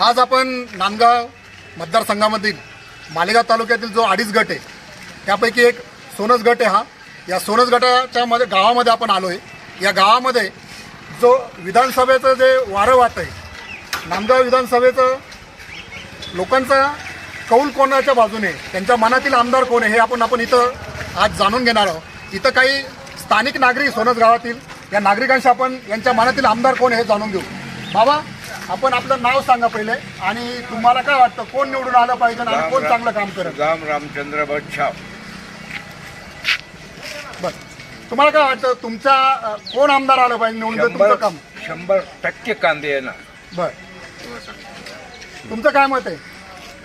आज आपण नांदगाव मतदारसंघामधील मालेगाव तालुक्यातील जो अडीच गट आहे त्यापैकी एक सोनस गट आहे हा. या सोनस गटाच्या मध्ये गावामध्ये आपण आलो आहे या गावामध्ये जो विधानसभेचं जे वारं आहे नांदगाव विधानसभेचं लोकांचा कौल कोणाच्या बाजूने त्यांच्या मनातील आमदार कोण आहे हे आपण आपण इथं आज जाणून घेणार आहोत. इथं काही स्थानिक नागरिक सोनस गावातील या नागरिकांशी आपण यांच्या मनातील आमदार कोण हे जाणून घेऊ. बाबा आपण आपलं नाव सांगा पहिले आणि तुम्हाला काय वाटतं कोण निवडून आलं पाहिजे आणि कोण चांगलं काम करत राम रामचंद्र बच्छाव बरं. तुम्हाला काय वाटतं तुमच्या अं, कोण आमदार आलं पाहिजे निवडून? तुमचं काम शंभर टक्के कांदे येणार. बरं. तुमचं काय मत आहे?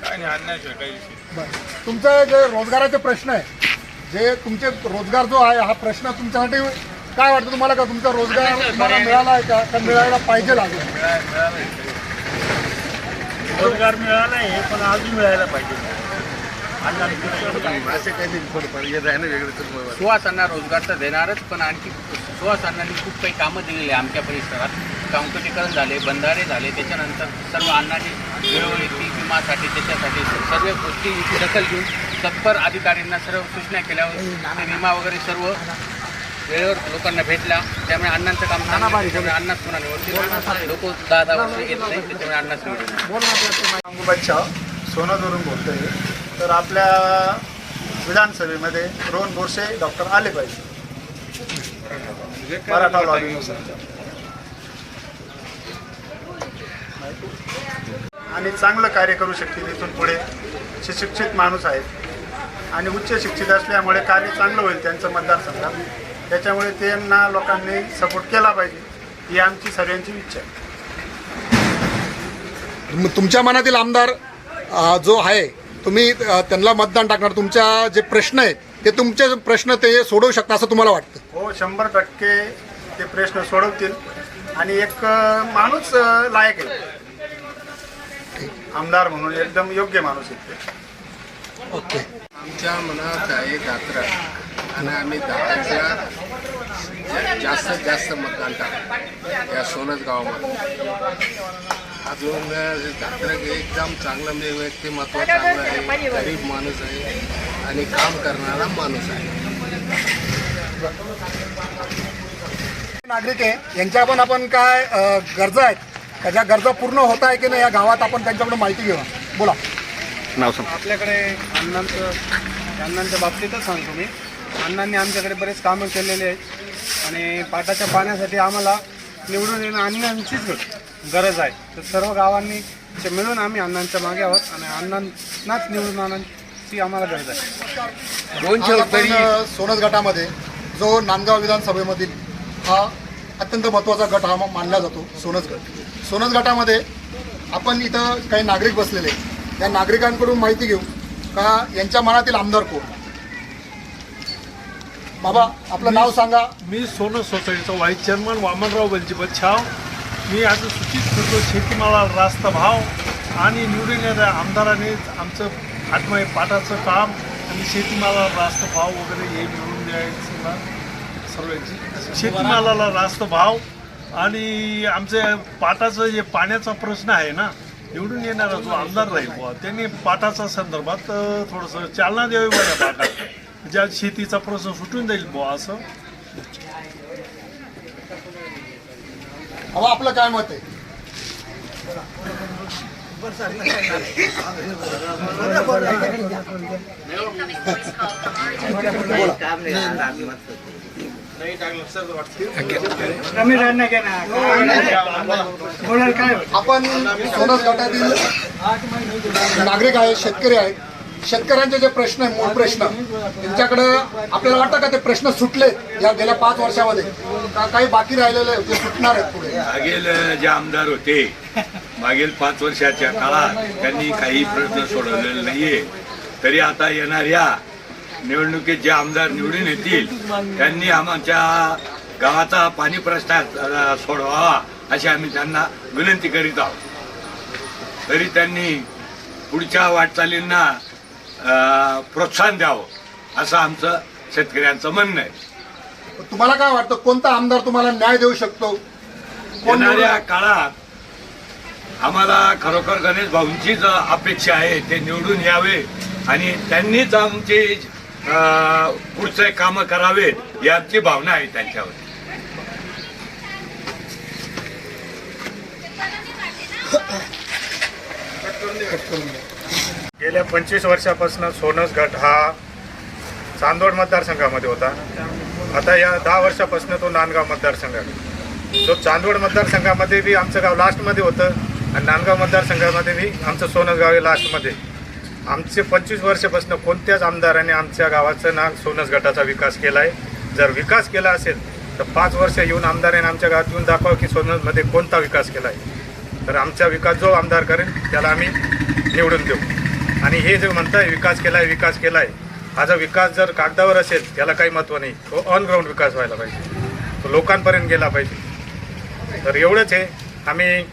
काय नाही आणण्याशिवाय काही बरं. तुमचं जे रोजगाराचे प्रश्न आहे जे तुमचे रोजगार जो आहे हा प्रश्न तुमच्यासाठी काय वाटतं तुम्हाला का तुमचा रोजगार तुम्हाला मिळाला आहे का? का मिळायला पाहिजे लागेल? रोजगार मिळाला आहे पण अजून मिळायला पाहिजे. असे थोडंफार हे वेगळं तर सुहासांना रोजगार तर देणारच पण आणखी सुहासांनांनी खूप काही कामं दिलेली आहे आमच्या परिसरात. काँक्रिटीकरण झाले बंधारे झाले त्याच्यानंतर सर्व अण्णांनी वेळोवेळी पीक विमासाठी त्याच्यासाठी सर्व गोष्टींची दखल घेऊन तत्पर अधिकाऱ्यांना सर्व सूचना केल्यावर ते विमा वगैरे सर्व वेळेवर लोकांना भेटला त्यामुळे अण्णांचं काम. त्यामुळे अण्णाच पुन्हा निवडतील. लोक दहा दहा वर्ष येत नाही त्याच्यामुळे अण्णाच निवडतील. अंगुबादशा सोनादवरून बोलतोय. तर आपल्या विधानसभेमध्ये रोहन बोरसे डॉक्टर आले पाहिजे मराठा लॉबीनुसार आणि चांगलं कार्य करू शकतील इथून पुढे. सुशिक्षित माणूस आहेत. आणि उच्च शिक्षित असल्यामुळे कार्य चांगलं होईल त्यांचं मतदारसंघात. त्याच्यामुळे त्यांना लोकांनी सपोर्ट केला पाहिजे ही आमची सर्वांची इच्छा आहे. तुम- तुमच्या मनातील आमदार अं, जो आहे तुम्ही अं, त्यांना मतदान टाकणार. तुमच्या जे प्रश्न आहेत ते तुमचे प्रश्न ते सोडवू शकता असं तुम्हाला वाटतं? हो शंभर टक्के ते प्रश्न सोडवतील. आणि एक अ, माणूस अ, लायक आहे. आमदार म्हणून एकदम योग्य माणूस आहे. ते ओके. आमच्या मनात आहे दात्रा आणि आम्ही दात्राच्या जास्तीत जास्त मतदान टाकतो या सोनच गावामध्ये. अजून दात्रा एकदम चांगलं म्हणजे व्यक्तिमत्व चांगलं आहे गरीब माणूस आहे आणि काम करणारा माणूस आहे. नागरिक आहे यांच्या पण आपण काय गरजा आहेत? त्याच्या गरजा पूर्ण होत आहे की नाही या गावात आपण त्यांच्याकडून माहिती घेऊ बोला. आपल्याकडे अण्णांचं अण्णांच्या बाबतीतच सांगतो मी. अण्णांनी आमच्याकडे बरेच कामं केलेले आहेत. आणि पाटाच्या पाण्यासाठी आम्हाला निवडून येणं अण्णांचीच गरज आहे. तर सर्व गावांनी ते मिळून आम्ही अण्णांच्या मागे आहोत. आणि अण्णांनाच निवडून आणण्याची आम्हाला गरज आहे. आपण अ, सोनस गटामध्ये जो नांदगाव विधानसभेमधील हा अत्यंत महत्त्वाचा गट हा मानला जातो सोनस गट. सोनस गटामध्ये आपण इथं काही नागरिक बसलेले आहेत. या नागरिकांकडून माहिती घेऊ का यांच्या मनातील आमदार कोण? बाबा आपलं नाव सांगा. मी सोनं सोसायटीचा व्हाईस चेअरमन वामनराव बलजी बच्छाव मी आज सूचित करतो शेतीमाला रास्त भाव आणि निवडून येणाऱ्या आमदाराने आमचं आत्मय पाठाचं काम आणि शेतीमाला रास्त भाव वगैरे हे मिळवून द्यायचं सर्वांची. शेतीमालाला रास्त भाव आणि आमचे पाटाचं जे पाण्याचा प्रश्न आहे ना निवडून येणारा जो आमदार राहील बुवा त्यांनी पाटाच्या संदर्भात थोडंसं चालना द्यावी बघा पाटात ज्या शेतीचा प्रश्न सुटून जाईल बुवा असं. अहो आपलं काय मत आहे? आपण सोनस गटातील नागरिक आहेत शेतकरी आहेत. शेतकऱ्यांचे जे प्रश्न आहे मूळ प्रश्न त्यांच्याकडं आपल्याला वाटतं का ते प्रश्न सुटले या गेल्या पाच वर्षामध्ये? काही बाकी राहिलेले ते सुटणार आहेत पुढे? मागील जे आमदार होते मागील पाच वर्षाच्या काळात त्यांनी काही प्रश्न सोडवलेले नाहीये. तरी आता येणाऱ्या निवडणुकीत जे आमदार निवडून येतील त्यांनी आमच्या गावाचा पाणी प्रश्न सोडवावा अशी आम्ही त्यांना विनंती करीत आहोत. तरी त्यांनी पुढच्या वाटचालींना प्रोत्साहन द्यावं असं आमचं शेतकऱ्यांचं म्हणणं आहे. तुम्हाला काय वाटतं कोणता आमदार तुम्हाला न्याय देऊ शकतो? येणाऱ्या काळात आम्हाला खरोखर गणेश भाऊंचीच अपेक्षा आहे ते निवडून यावे आणि त्यांनीच आमचे पुढचे कामं करावेत याची भावना आहे त्यांच्यावर. गेल्या पंचवीस वर्षापासून सोनस गट हा चांदोड मतदारसंघामध्ये होता. आता या दहा वर्षापासून तो नांदगाव मतदारसंघ तो चांदोड मतदारसंघामध्ये बी आमचं गाव लास्टमध्ये होतं आणि नांदगाव मतदारसंघामध्ये बी आमचं सोनस गाव आहे लास्टमध्ये आमचे पंचवीस वर्षापासून कोणत्याच आमदाराने आमच्या गावाचं ना सोनस गटाचा विकास केला आहे जर विकास केला असेल तर पाच वर्ष येऊन आमदाराने आमच्या गावात येऊन दाखवा की सोनसमध्ये कोणता विकास केला आहे तर आमचा विकास जो आमदार करेल त्याला आम्ही निवडून देऊ. आणि हे जे म्हणताय विकास केला आहे विकास केलाय हा जर विकास जर कागदावर असेल त्याला काही महत्त्व नाही. तो ऑनग्राऊंड विकास व्हायला पाहिजे. तो लोकांपर्यंत गेला पाहिजे. तर एवढंच आहे. आम्ही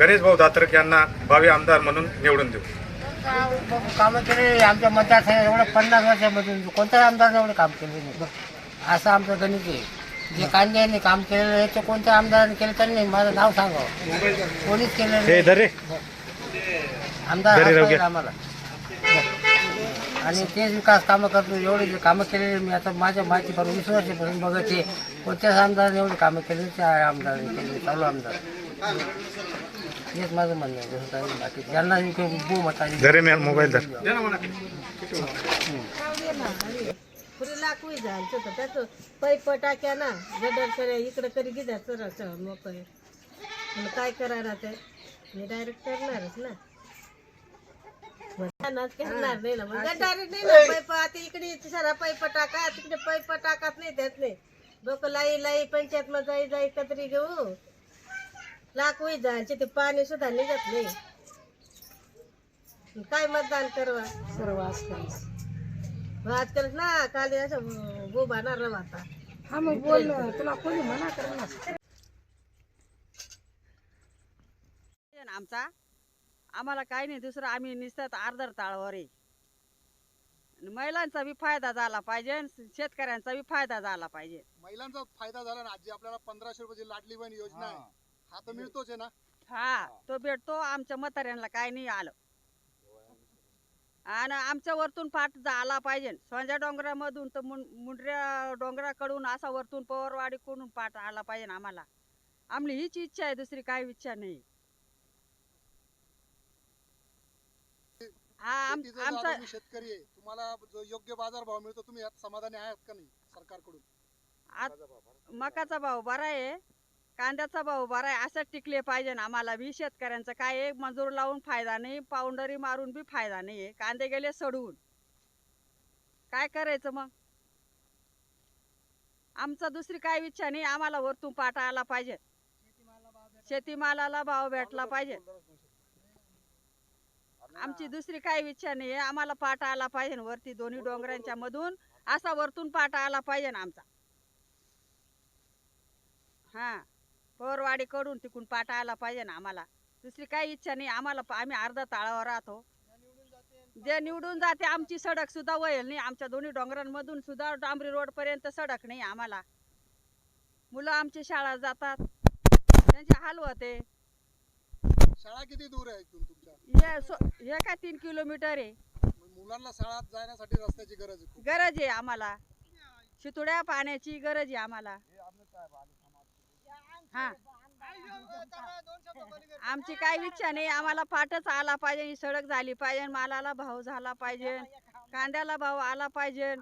गणेश भाऊ दात्रक यांना भावी आमदार म्हणून निवडून देऊ. कामं केले आमच्या मतदारसंघात एवढं पन्नास वर्षामधून कोणत्याच आमदाराने एवढं काम केले नाही असं आमचं गणित आहे जे कांद्याने काम केलेलं आहे ते कोणत्या आमदाराने केलं तर नाही माझं नाव सांगावं कोणीच केलं नाही आमदार आम्हाला आणि तेच विकास कामं करतो एवढे जे कामं केलेले मी आता माझ्या माहितीपासून वीस वर्षापासून बघत आहे. कोणत्याच आमदाराने एवढे कामं केले त्या आमदाराने केले चालू आमदार. हेच माझं म्हणणं आहे. जसं काही बाकी ज्यांना बू मताने धरे. मोबाईल? धर जायचं त्याचं पैप टाक्या ना गडर सऱ्या इकडं करी मोकळ. मग काय करायला ते? मी डायरेक्ट करणारच ना. करणार नाही ना. मग गटार नाही ना पैप आता इकडे सारा पैप टाका तिकडे पैप टाकात नाही त्यात नाही डोकं लाई लाई पंचायत मध्ये जाई जाई कतरी घेऊ. लाकूही जायचे ते पाणी सुद्धा निघत नाही. काय मतदान करवा? सर्व आजकाल आजकाल ना काल असं गोबा ना रवाता हा मग बोल तुला कोणी म्हणा कर आमचा? आम्हाला काही नाही दुसरं आम्ही निसतात अर्धर ताळावर आहे. आणि महिलांचा बी फायदा झाला पाहिजे शेतकऱ्यांचा बी फायदा झाला पाहिजे. महिलांचा फायदा झाला ना आजी आपल्याला पंधराशे रुपयाची लाडली बहीण योजना आहे. हा तर मिळतोच आहे ना? हा तो भेटतो. आमच्या म्हाताऱ्यांना काय नाही आलं. आणि आमच्या वरतून पाठ झाला पाहिजे. सोंजा डोंगरामधून तर मुं- मुंडऱ्या डोंगराकडून असा वरतून पवारवाडीकडून पाठ आला पाहिजे आम्हाला. आमली हीच इच्छा आहे दुसरी काही इच्छा नाही. हा आम- शेतीचं जर आमचा आता शेतकरी आहे तुम्हाला जो योग्य बाजार भाव मिळतो तुम्ही यात समाधानी आहात का नाही सरकारकडून? आत- मकाचा भाव बरा आहे. कांद्याचा भाव बरा आहे असं टिकले पाहिजे ना आम्हाला. बी शेतकऱ्यांचं काय आहे मजूर लावून फायदा नाही पाऊंडरी मारून बी फायदा नाही आहे. कांदे गेले सडवून काय करायचं मग? आमचा दुसरी काय इच्छा नाही आम्हाला वरतून पाटा आला पाहिजे. शेतीमालाला भाव भेटला पाहिजे. आमची दुसरी काही इच्छा नाही आहे आम्हाला पाटा आला पाहिजे वरती दोन्ही डोंगरांच्या मधून. असा वरतून पाटा आला पाहिजे ना आमचा. हा. पोरवाडी कडून तिकून पाटा आला पाहिजे ना आम्हाला. दुसरी काही इच्छा नाही आम्हाला आम्ही अर्धा ताळावर राहतो. जे निवडून जाते आमची सडक सुद्धा वळेल नाही. आमच्या दोन्ही डोंगरांमधून सुद्धा डांबरी रोड पर्यंत सडक नाही आम्हाला. मुलं आमची शाळा जातात. त्यांचे हाल होते. शाळा किती दूर आहे इथून तुमच्या? हे सो- हे काय तीन किलोमीटर आहे. मुलांना शाळात जाण्यासाठी रस्त्याची गरज आहे गरज आहे आम्हाला. शितुड्या पाण्याची गरज आहे आम्हाला. हा आमची काही इच्छा नाही आम्हाला पाठच आला पाहिजे ही सडक झाली पाहिजे मालाला भाव झाला पाहिजे कांद्याला भाव आला पाहिजे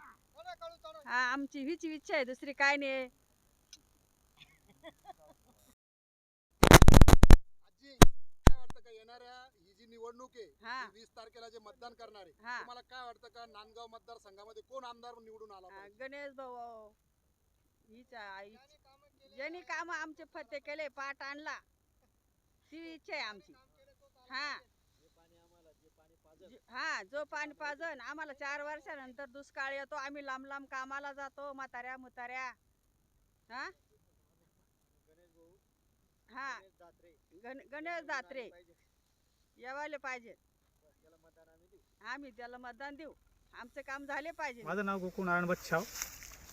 हा आमची हीच इच्छा आहे दुसरी काय नाही ही निवडणूक आहे हा. वीस तारखेला जे मतदान करणार आहे. तुम्हाला काय वाटतं का नांदगाव मतदारसंघामध्ये कोण आमदार निवडून आला? गणेश भाऊ हीच. ज्यांनी काम आमचे फते केले पाठ आणला ती इच्छा आहे आमची. हा. हा जो पाणी पाजन आम्हाला चार वर्षानंतर दुष्काळ येतो आम्ही लांब लांब कामाला जातो म्हाताऱ्या मुताऱ्या हा? हा. गण- गणेश दात्रे येवाले पाहिजे आम्ही त्याला मतदान देऊ. आमचे काम झाले पाहिजे. माझं नाव गोकुळ नारायण बच्छाव.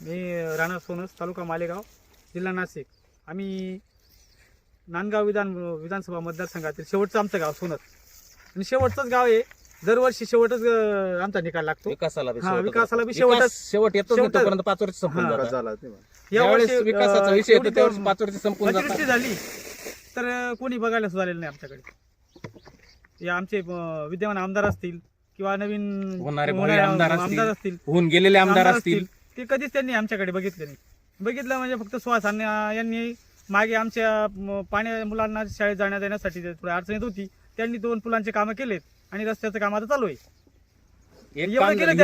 मी राणा सोनस तालुका मालेगाव. जिल्हा नाशिक. आम्ही नांदगाव विधान विधानसभा मतदारसंघातील शेवटचं आमचं गाव सोनत. आणि शेवटचंच गाव आहे दरवर्षी शेवटच अं, आमचा निकाल लागतो. विकासाला बी हा, शेवटच विकासाला बी विकास शेवटच शेवट येतो ना, शेवटच. तोपर्यंत पाच वर्ष संपून हा. जातात. यावर्षी, ज्यावेळेस विकासाचा अं, विषय येतो एवढी त्यावेळेस पाच वर्ष संपून अतिवृष्टी जातात. झाली तर अं, कोणी बघायला सुद्धा आलेलं नाही आमच्याकडे. या आमचे अं, विद्यमान आमदार असतील किंवा नवीन होणारे भावी आमदार आमदार असतील असतील होऊन गेलेले आमदार असतील ते कधीच त्यांनी आमच्याकडे बघितले नाही. बघितलं म्हणजे फक्त सुहास आणि यांनी मागे आमच्या पाण्या मुलांना शाळेत जाण्या येण्यासाठी जे थोडी अडचण येत होती त्यांनी दोन पुलांचे कामं केलेत आणि रस्त्याचं काम आता चालू आहे.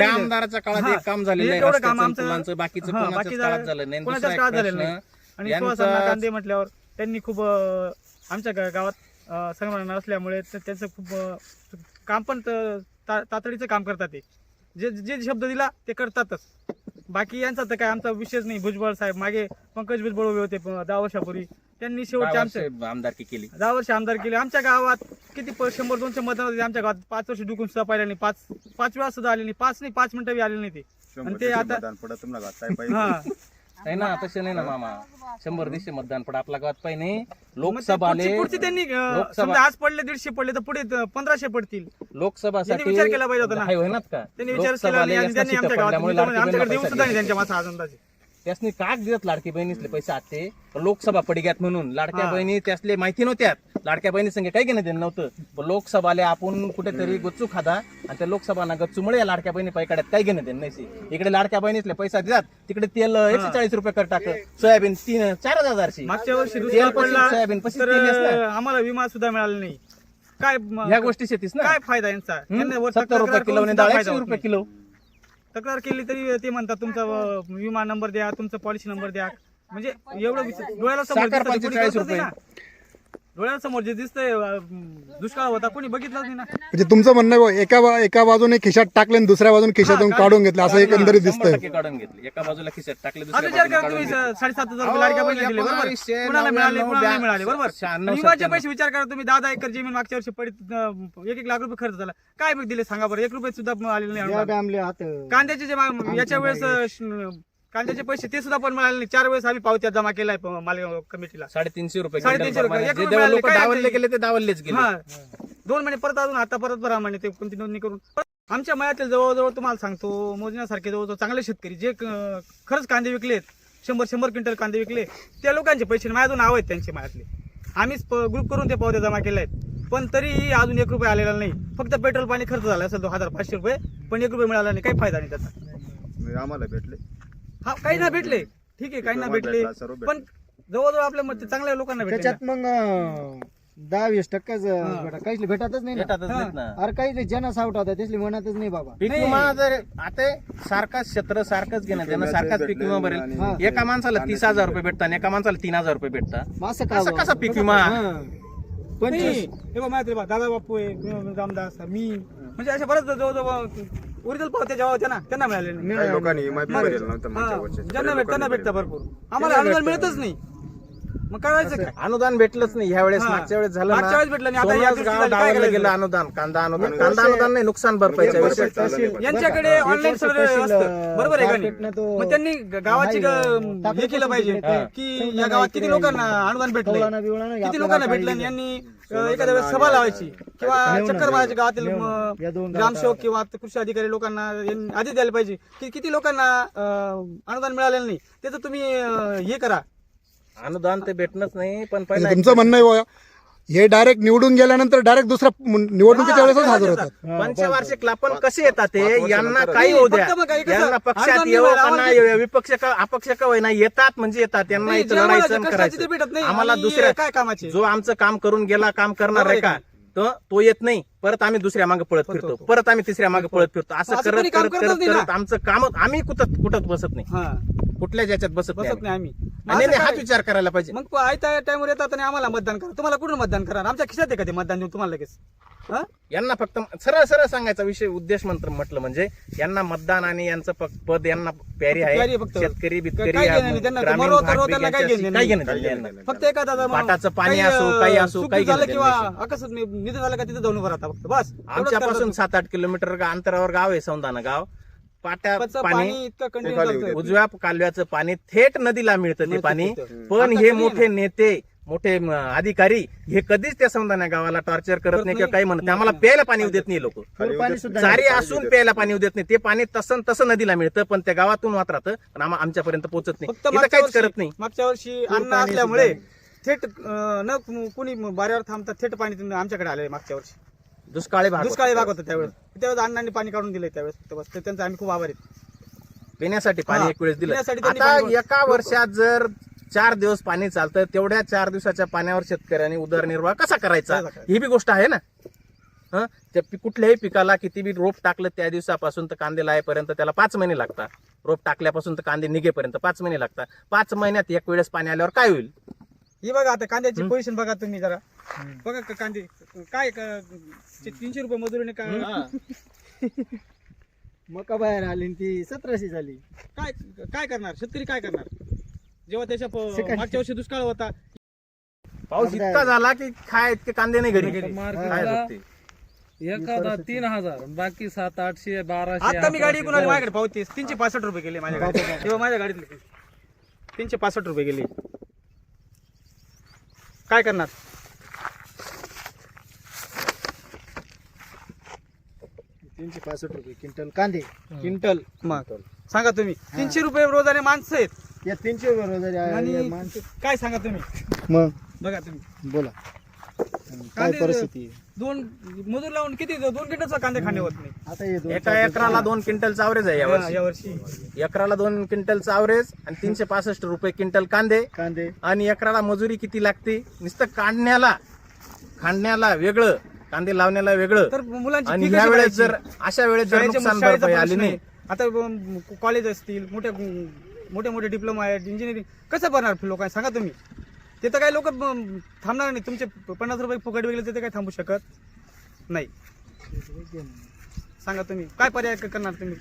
आमदाराच्या काळात. एक काम झालेलं बाकीचं आणि झालेलं नाही. सुहासांना कांदे म्हटल्यावर त्यांनी खूप आमच्या गावात संग्रहण असल्यामुळे त- त्यांचं खूप काम पण तातडीचं काम करतात ते. जे जे शब्द दिला ते करतातच. बाकी यांचा तर काय आमचा विषयच नाही. भुजबळ साहेब मागे पंकज भुजबळ उभे होते प- दहा वर्षापूर्वी. त्यांनी शेवटचे आमचे आमदारकी केली? दहा वर्ष आमदार केले. आमच्या गावात किती प- शंभर दोनशे मतदान होते. आमच्या गावात पाच वर्ष डुकून सुद्धा पाहिले नाही. पाच पाच वेळा सुद्धा आले नाही. पाच नाही पाच मिनिटं बी आले नाही ते. आणि ते आता हा. नाही ना तसे नाही ना मामा. शंभर दीडशे मतदान पण आपल्या गावात पाहिजे. नाही लोकसभा पुढची- त्यांनी अं, लोकसभा- समजा आज पडले दीडशे पडले तर पुढे त- पंधराशे पडतील. लोकसभासाठी त्यांनी विचार केला पाहिजे होता ना. हाय का? त्यांनी विचार केला नाही आणि त्यांनी यासना आमच्या सीटं गावात पडल्यामुळे म्हणजे लाडकी आमच्याकडे सुद्धा नाही पैसा त्यांच्या आज अंदाजे त्यासनी काग देत लाडकी बहिणीसले पैसे आते पण लोकसभा पडग्यात म्हणून. लाडक्या. बहिणी त्यासले माहिती नव्हत्या लाडक्या बहिणी संगे काही घेणं देणं नव्हतं. पण लोकसभाले आपण कुठेतरी गुच्चू खादा आणि त्या लोकसभा ना गच्चूमुळे या लाडक्या बहिणी पैकाड्यात काही घेणं देणं नाही इकडे लाडक्या बहिणीसले पैसा देतात तिकडे तेल एकशे चाळीस रुपये कर टाक. सोयाबीन तीन चार हजारची मागच्या वर्षी तेल पडला सोयाबीन आम्हाला विमा सुद्धा मिळाला नाही. काय या गोष्टी शेतीस ना? काय फायदा यांचा? सत्तर रुपये किलो आणि एकशे रुपये. किलो. तक्रार केली तरी ते म्हणतात तुमचा अं, विमा नंबर द्या तुमचा पॉलिसी नंबर द्या म्हणजे एवढं. डोळ्याला समोर साखर दिसतं, कोणी 45 करतच नाही रुपये. ना. डोळ्याला समोर जे दिसतंय अं, दुष्काळ होता कोणी बघितलंच नाही ना. म्हणजे तुमचं म्हणणं आहे बुवा, एका बा- एका बाजूने खिशात टाकले आणि दुसऱ्या बाजूने खिशातून काढून घेतलं असं एकंदरीत शंभर दिसतंय. टक्के काढून घेतले. एका बाजूला खिशात टाकले दुसऱ्या विचार बाजूला करा काढून तुम्ही घेतले. स- साडेसात हजार रुपये लाडक्या बहिणीला दिले बरोबर? एकोणावीसशे, कुणाला मिळाले नव्याण्णव, कुणाला नाही मिळाले बरोबर? शहाण्णव. पैसे विचार करा तुम्ही दहा दहा एकर जमीन मागच्या वर्षी पडित अं, एक एक लाख रुपये खर्च झाला. काय बी दिले सांगा बरं एक रुपये सुद्धा आलेले नाही. कांद्याचे जे मा- याच्या वेळेस अं, श- कांद्याचे पैसे ते सुद्धा पण मिळाले नाही. चार वेळेस आम्ही पावत्या जमा केलाय प- मालगाव कमिटीला. साडेतीनशे रुपये साडेतीनशे रुपये. एक मिळाले, लोक काय डावलले. गेले ते डावललेच गेले. हा. दोन महिने परत अजून आता परत भरा म्हणे ते कोणती नोंदणी करून. आमच्या मयातील जवळजवळ तुम्हाला सांगतो मोजण्यासारखे जवळजवळ चांगले शेतकरी जे क- खरंच कांदे विकलेत शंभर शंभर क्विंटल कांदे विकले त्या लोकांचे पैसे माझ्या अजून नाव आहेत त्यांचे मयातले आम्हीच ग्रुप करून ते पावत्या जमा केल्या आहेत पण तरीही अजून एक रुपये आलेला नाही. फक्त पेट्रोल पाणी खर्च झाला असेल तो हजार पाचशे रुपये पण एक रुपये मिळाला नाही काही फायदा नाही त्याचा. आम्हाला भेटले. हा काही ना भेटले. ठीक आहे काही ना भेटले पण जवळजवळ आपल्या मते चांगल्या लोकांना भेटले त्याच्यात मग अं, दहा वीस टक्केच काहीच भेटतच नाही ना. भेटतच नाहीत ना. अरे काही जन सावट होता त्यातली म्हणतच नाही बाबा. पीक विमा जर आता सारखाच क्षेत्र सारखंच घेणं त्यानं सारखाच पीक विमा भरेल. एका माणसाला तीस हजार रुपये भेटतात आणि एका माणसाला तीन हजार रुपये भेटतात. मग असं का असं बुवा? कसा पीक विमा? नाही. हे बघ माहिती आहे बा दादा बापू आहे मी रामदास मी. म्हणजे अशा बऱ्याच जवळजवळ ओरिजिनल पावत्या जेव्हा होत्या ना त्यांना मिळाले नाही. लोकांनी ज्यांना भेट त्यांना भेटतं भरपूर. आम्हाला अनुदान मिळतच नाही. मग करायचं काय? अनुदान भेटलंच नाही. ह्या वेळेस हा. मागच्या वेळेस झालं मागच्या वेळेस भेटलं नाही, आता या दृष्टीने काय करायचं? गेलं अनुदान कांदा अनुदान. कांदा अनुदान नाही नुकसान भरपाईच्या विषय यांच्याकडे ऑनलाईन तहसील, असतं. बरोबर आहे का तो मग त्यांनी ग- गावाची ग- हे केलं पाहिजे. हा. की या गावात किती लोकांना अनुदान भेटले बिवलाना किती लोकांना भेटलं. यांनी अं, एखाद्या वेळेस सभा लावायची. किंवा चक्कर. मारायची गावातील नेऊन म, आणलं. या दोन ग्रामसेवक गावात किंवा कृषी अधिकारी लोकांना यांनी आधी द्यायला पाहिजे. की किती लोकांना अं, अनुदान मिळालेलं नाही? त्याचं तुम्ही अं, हे करा. अनुदान ते भेटणंच नाही पण म्हणजे पहिला तुमचं म्हणणं आहे बुवा, हे डायरेक्ट निवडून गेल्यानंतर डायरेक्ट दुसऱ्या मु- निवडणुकीच्या वेळेसच हजर होतात. पंचवार्षिक लापण कसे येतात ते? यांना काही होऊ द्या फक्त यांना पक्षात अनुदान येऊ मिळालं, का आम्हाला नाही येऊ, विपक्ष का अपक्ष का होईना? येतात म्हणजे येतात. यांना नाही, इथं जे आम्हाला लढायचं आणि कष्टाची ते भेटत करायचं नाही. आम्हाला आणि दुसऱ्या काय कामाचे? जो आमचं काम करून गेला काम करणार आहे का? तो तो येत नाही. परत आम्ही दुसऱ्या मागे पळत फिरतो. परत आम्ही तिसऱ्या मागे पळत. फिरतो. असं करत करत करत. करत आमचं काम आम्ही कुठं कुठं बसत नाही. कुठल्याच याच्यात बसत बसत नाही आम्ही. आणि हाच? विचार करायला पाहिजे. मग आयत्या टाइमवर येतात आणि आम्हाला मतदान करा. तुम्हाला कुठून मतदान करा आमच्या खिशात आहे का ते मतदान देऊन तुम्हाला लगेच? यांना फक्त सरळ सरळ सांगायचा विषय उद्देश मंत्र म्हटलं म्हणजे यांना मतदान आणि यांचं पद यांना प्यारी आहे. शेतकरी बितकरी. फक्त एखादा पाटाचं पाणी असो, काही असो, काही किंवा. आकसच निधन झालं का तिथे जाऊन उभं राहता फक्त बस आमच्यापासून. सात आठ किलोमीटर अंतरावर गाव आहे सौंदाना गाव पाट्या पाणी उजव्या कालव्याचं पाणी थेट नदीला मिळतं ते पाणी. पण हे मोठे नेते मोठे अधिकारी हे कधीच त्या समजा गावाला टॉर्चर करत नाही किंवा काही म्हणत नाही. आम्हाला प्यायला पाणी देत नाही लोक. सारी असून प्यायला पाणी देत नाही. ते पाणी तसं तसं नदीला मिळतं पण त्या गावातून वाहत राहतं पण आम्हा- आमच्यापर्यंत पोहोचत नाही. काहीच करत वर्षी नाही. मागच्या वर्षी अन्न असल्यामुळे थेट न कुणी बाऱ्यावर थांबता थेट पाणी आमच्याकडे आले मागच्या वर्षी. दुष्काळी भाग दुष्काळी. भाग होता त्यावेळेस. त्यावेळेस अण्णांनी पाणी काढून दिले त्यावेळेस. त्यांचा आम्ही खूप आभारी आहेत. पिण्यासाठी पाणी. एक वेळेस दिलं. आता एका वर्षात जर चार दिवस पाणी चालतं तेवढ्या चार दिवसाच्या पाण्यावर शेतकऱ्यांनी उदरनिर्वाह कसा करायचा? ही बी गोष्ट आहे ना. हं? त्या कुठल्याही पिकाला किती बी रोप टाकलं त्या दिवसापासून तर कांदे लायपर्यंत त्याला पाच महिने लागतात. रोप टाकल्यापासून तर कांदे निघेपर्यंत पाच महिने लागतात. पाच महिन्यात एक वेळेस पाणी आल्यावर काय होईल? ही बघा आता कांद्याची पोझिशन बघा तुम्ही जरा. बघा का कांदे काय क- तीनशे रुपये मजुरीने काय मका बाहेर आली ती सतराशे झाली. काय काय करणार? शेतकरी काय करणार? जेव्हा त्याच्या प- मागच्या वर्षी दुष्काळ होता पाऊस इतका झाला की काय इतके कांदे नाही घरी. काय होते? एखादा तीन हजार बाकी सात आठशे बाराशे आता मी गाडी कुणाला माझ्याकडे पावती तीनशे पासष्ट रुपये गेले माझ्या गाडीत. तेव्हा माझ्या गाडीतले तीनशे पासष्ट रुपये गेले. काय करणार? तीनशे पासष्ट रुपये क्विंटल कांदे. क्विंटल. मग सांगा तुम्ही. तीनशे रुपये रोजाने माणसं आहेत. या तीनशे रुपये रोजारी आहे, आणि या माणसं. काय सांगा तुम्ही? मग? बघा तुम्ही. बोला. काय कांदे परिस्थिती आहे? दोन मजूर लावून किती दोन क्विंटलचा कांदे खाणे होत नाही. आता हे दोन एका एकराला दोन क्विंटलचा आवरेज आहे या यावर्षी वर्षी. एकराला दोन क्विंटलचा आवरेज आणि तीनशे पासष्ट रुपये क्विंटल कांदे. कांदे. आणि एकराला मजुरी किती लागते? नुसतं काढण्याला खांडण्याला वेगळं कांदे लावण्याला वेगळं. तर मुलांची आणि fee ह्या कशी वेळेस भरायची? जर अशा वेळेस जर शाळेच्या- नुकसान शाळेचा भरपाई आली प्रश्न नाही. आता कॉलेज असतील मोठे मोठे मोठे डिप्लोमा आहेत इंजिनिअरिंग कसं भरणार लोकांना? सांगा तुम्ही. ते तर काही लोक थांबणार नाही. तुमचे पन्नास रुपये फुकट वेगळे ते काही थांबू शकत नाही. सांगा तुम्ही. काय पर्याय करणार तुम्ही?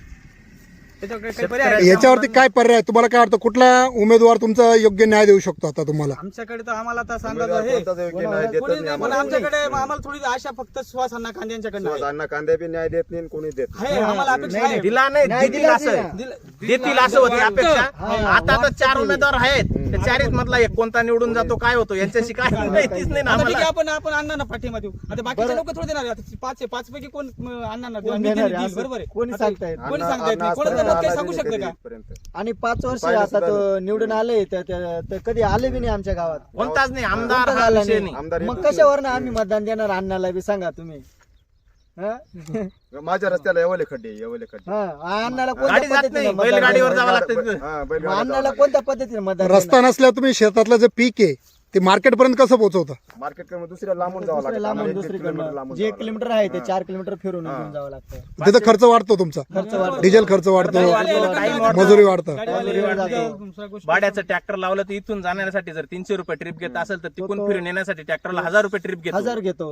काही- पर्याय आहे का? याच्यावरती काय पर्याय? तुम्हाला काय वाटतं कुठला उमेदवार तुमचा योग्य न्याय देऊ शकतो आता तुम्हाला? आमच्याकडे तर आम्हाला आता सांगा हे. कोणी नाही, पण आमच्याकडे आम्हाला थोडी आशा फक्त श्वासांना कांद्यांच्याकडनं आहे. कांद्या बी न्याय देत नाही कोणी देत आहे, आम्हाला अपेक्षा आहे. दिला नाही देतील असं. देतील असं होती अपेक्षा. आता तर चार उमेदवार आहेत. त्या चारीत मधला एक कोणता निवडून जातो काय होतो यांच्याशी काय माहितीच नाही ना आता ठीक आहे आम्हाला आपण आपण अण्णांना पाठिंबा देऊ. आता बाकीचे लोक थोडे देणार आहे. आता पाच आहे पाच पैकी कोण म, अण्णांना देऊ? आम्ही देणार बरोबर आहे. कोणी आता सांगता येत कोणी सांगता येत नाही? कोणाचं मत काही सांगू शकतं का? आणि पाच वर्ष आता तो निवडून आले तर तर कधी आले बी नाही आमच्या गावात. कोणताच नाही आमदार कोणताच हा आला विषय नाही. नाही. मग कशावर ना आम्ही मतदान देणार? अण्णाला बी सांगा तुम्ही? माझ्या रस्त्याला एवढे खड्डे एवढे खड्डे. हा, अण्णाला गाडी कोणत्या जात पद्धतीने नाही. मतदान बैलगाडीवर देणार? जावं लागतं तिथं. हा मग बैलगाडी अण्णाला कोणत्या पद्धतीने मतदान रस्ता नसल्यावर तुम्ही शेतातलं जे पीक आहे ते मार्केट पर्यंत कसं पोहोचवता? मार्केटकडे दुसऱ्या लांबून जावं दुसऱ्या लागतं. लांबून आम्हाला एक- एक किलोमीटर दुसरीकडनं लांबून जे जावं किलोमीटर आहे ते चार किलोमीटर फिरून घेऊन जावं लागतं. तिथं खर्च वाढतो तुमचा? खर्च वाढतो. डिझेल खर्च वाढतो. टाइम वाढतो. मजुरी वाढतं. मजुरी वाढते. भाड्याचं ट्रॅक्टर लावलं तर इथून जाण्यासाठी जर तीनशे रुपये ट्रिप घेत असेल तर तिकून फिरून येण्यासाठी ट्रॅक्टरला हजार रुपये ट्रिप घेतो. हजार घेतो.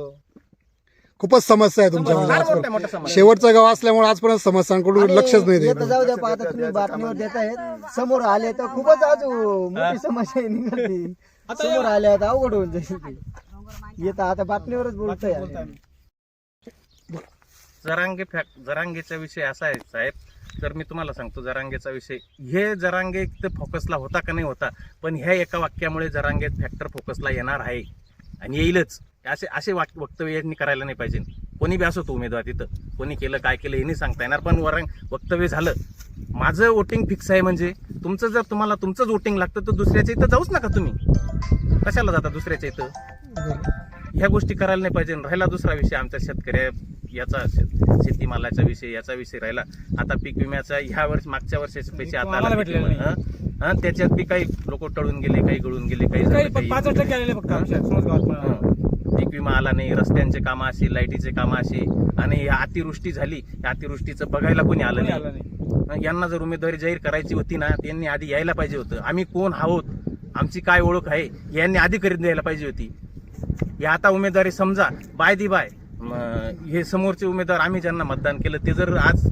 खूपच समस्या आहे तुमच्या फार मोठ्या मोठ्या समस्या. शेवटचं गाव असल्यामुळे आजपर्यंत समस्यांकडून आणि लक्षच नाही येतं देत जाऊ द्या पण आता तुम्ही बातमीवर देत आहेत. समोर आले तर खूपच आज मोठी समस्या आहे निघाली. समोर आले आता अवघड होऊन जाईल ती. येतं आता बातमीवरच बोलतोय आम्ही. जरांगे फॅक्ट जरांगेचा विषय असा आहे साहेब. तर मी तुम्हाला सांगतो जरांगेचा विषय. हे जरांगे तर फोकसला होता का नाही होता पण ह्या एका वाक्यामुळे जरांगे फॅक्टर फोकसला येणार आहे. आणि येईलच. असे असे वाक वक्तव्य यांनी करायला नाही पाहिजे. कोणी बी असो तो उमेदवार तिथं. कोणी केलं काय केलं हे नाही सांगता येणार. पण वरंग वक्तव्य झालं. माझं वोटिंग फिक्स आहे म्हणजे तुमचं जर तुम्हाला तुमचंच वोटिंग लागतं तर दुसऱ्याच्या इथं जाऊच नका तुम्ही. कशाला जाता दुसऱ्याच्या इथं? ह्या गोष्टी करायला नाही पाहिजे. राहिला दुसरा विषय आमच्या शेतकऱ्या याचा शेतीमालाचा विषय याचा विषय राहिला. आता पीक विम्याचा ह्या वर्ष मागच्या वर्षाचे पैसे आता त्याच्यात बी काही लोक टळून गेले काही गळून गेले काही विमा आला नाही रस्त्यांचे कामं अशी लाईटीचे कामं अशी आणि अतिवृष्टी झाली या अतिवृष्टीचं बघायला कोणी आलं नाही. यांना जर उमेदवारी जाहीर करायची होती ना त्यांनी आधी यायला पाहिजे होतं. आम्ही कोण आहोत? आमची काय ओळख आहे? यांनी आधी करीत द्यायला पाहिजे होती. हे आता उमेदवारी समजा बाय दी बाय हे समोरचे उमेदवार आम्ही ज्यांना मतदान केलं ते जर आज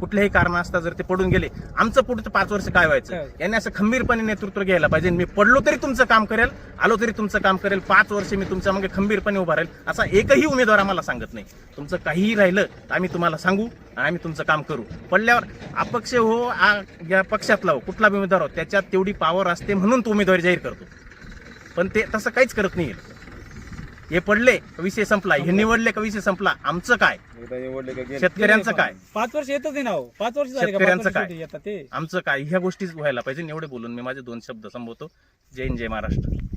कुठल्याही कारण असता जर ते पडून गेले आमचं पुढचं पाच वर्ष काय व्हायचं? यांनी असं खंबीरपणे नेतृत्व घ्यायला पाहिजे. मी पडलो तरी तुमचं काम करेल आलो तरी तुमचं काम करेल पाच वर्ष मी तुमच्या मागे खंबीरपणे उभा राहील असा एकही उमेदवार आम्हाला सांगत नाही. तुमचं काहीही राहिलं तर आम्ही तुम्हाला सांगू आणि आम्ही तुमचं काम करू. पडल्यावर अपक्ष हो आ- या पक्षातला हो कुठला उमेदवार हो त्याच्यात तेवढी पावर असते म्हणून तो उमेदवारी जाहीर करतो. पण ते तसं काहीच करत नाही हे पडले का विषय संपला? हे निवडले का विषय संपला? आमचं काय. शेतकऱ्यांचं काय? पाच वर्ष येतच नाही ना हो. पाच वर्ष झाले का? पाच शेतकऱ्यांचं वर्ष काय? शेवटी येतात ते. आमचं काय? ह्या गोष्टीच व्हायला पाहिजे. एवढे बोलून मी माझे दोन शब्द संबोधतो जय हिंद जय महाराष्ट्र.